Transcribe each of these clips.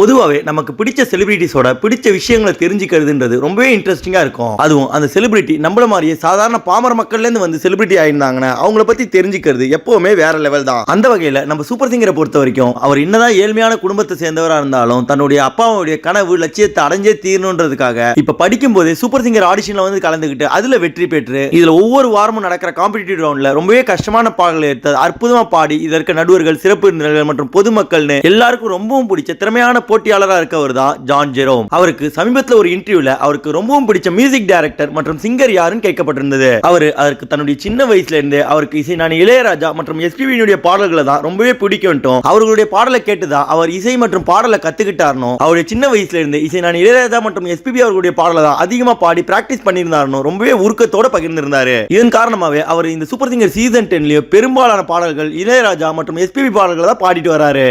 பொதுவாகவே நமக்கு பிடிச்ச செலிபிரிட்டிஸோட பிடிச்ச விஷயங்களை தெரிஞ்சுக்கிறதுன்றது ரொம்பவே இன்ட்ரெஸ்டிங்காக இருக்கும். அதுவும் அந்த செலிபிரிட்டி நம்மள மாதிரியே சாதாரண பாமர மக்கள்லேருந்து வந்து செலிபிரிட்டி ஆயிருந்தாங்கன்னா அவங்கள பற்றி தெரிஞ்சுக்கிறது எப்போவுமே வேற லெவல் தான். அந்த வகையில் நம்ம சூப்பர் சிங்கரை பொறுத்த வரைக்கும் அவர் என்னதான் ஏழ்மையான குடும்பத்தை சேர்ந்தவராக இருந்தாலும் தன்னுடைய அப்பாவுடைய கனவு லட்சியத்தை அடைஞ்சே தீரணுன்றதுக்காக இப்போ படிக்கும் போதே சூப்பர் சிங்கர் ஆடிஷனில் வந்து கலந்துக்கிட்டு அதில் வெற்றி பெற்று இதில் ஒவ்வொரு வாரமும் நடக்கிற காம்படிட்டிவ் ரவுண்டில் ரொம்பவே கஷ்டமான பாடல்களை எடுத்து அற்புதமாக பாடி இதற்கு நடுவர்கள் சிறப்பு மற்றும் பொதுமக்கள்னு எல்லாருக்கும் ரொம்பவும் பிடிச்ச திறமையான போட்டியாளராக இருக்கவர் தான் ஜான் ஜெரோம். அவருக்கு சமீபத்தில் ஒரு இன்டர்வியூல அவருக்கு ரொம்பவும் பிடிச்ச மியூசிக் டைரக்டர் மற்றும் சிங்கர் யாருன்னு கேட்கப்பட்டிருந்தது. அவர் அதற்கு தன்னுடைய சின்ன வயசுல இருந்து அவருக்கு இசை நான் இளையராஜா மற்றும் எஸ்பிபியினுடைய பாடல்களை தான் ரொம்பவே பிடிக்கும்ட்டும் அவர்களுடைய பாடலை கேட்டுதான் அவர் இசை மற்றும் பாடலை கத்துக்கிட்டாரணும் அவருடைய சின்ன வயசுல இருந்து இசை நான் இளையராஜா மற்றும் எஸ்பிபி அவர்களுடைய பாடலை தான் அதிகமா பாடி பிராக்டிஸ் பண்ணியிருந்தாரனும் ரொம்பவே உருக்கத்தோட பகிர்ந்திருந்தாரு. இதன் காரணமாகவே அவர் இந்த சூப்பர் சிங்கர் சீசன் டென்லயும் பெரும்பாலான பாடல்கள் இளையராஜா மற்றும் எஸ்பிபி பாடல்களை தான் பாடிட்டு வராரு.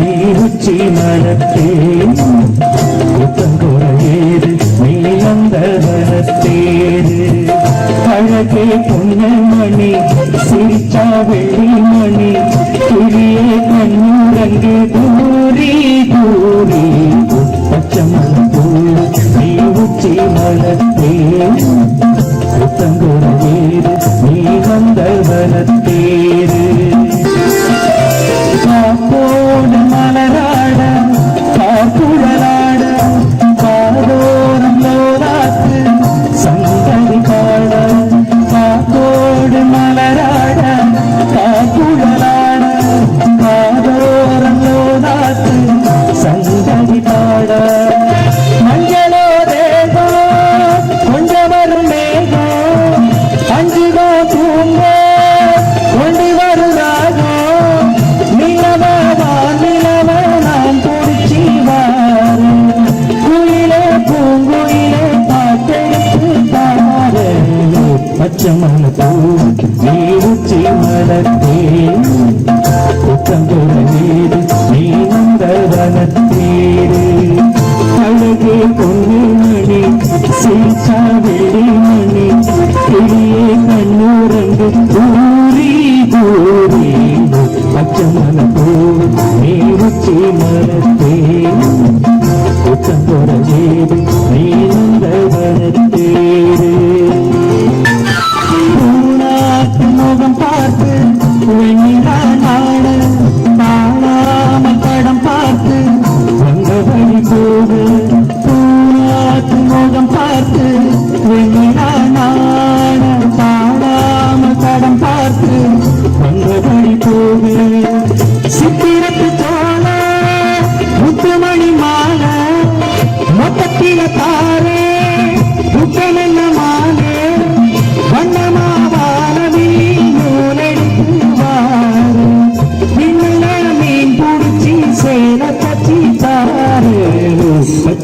பச்சமலப்பூர் நீருச்சி மலத்தேன் புத்தங்குறையேது நீ அந்த வனத்தேரு அழகே பொன்னமணி சிரிச்சா வெள்ளிமணி கிளியே கண்ணுரங்கு தூரி தூரி. பச்சமலப்பூர் நீ உச்சி மலத்தேன் பச்சமன பூ நீ உச்சி மலத்தே புத்தங்குற நீரு நீ நந்தவனத்தேரு அழகே பொண்ணு மணி சீச்சா வெள்ளி மணி கிளியே கண்ணூரங்கு நீ உச்சி மரத்தே When you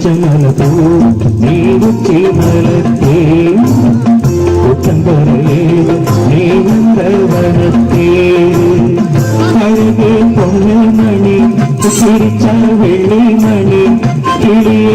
பச்சை மலை பூ நீ உச்சி மலத்தே புத்தம்பரையேது நீ நந்தவனத்தேரு அழகே பொண்ணு மணி சிரிச்சா வெள்ளி மணி கிளியே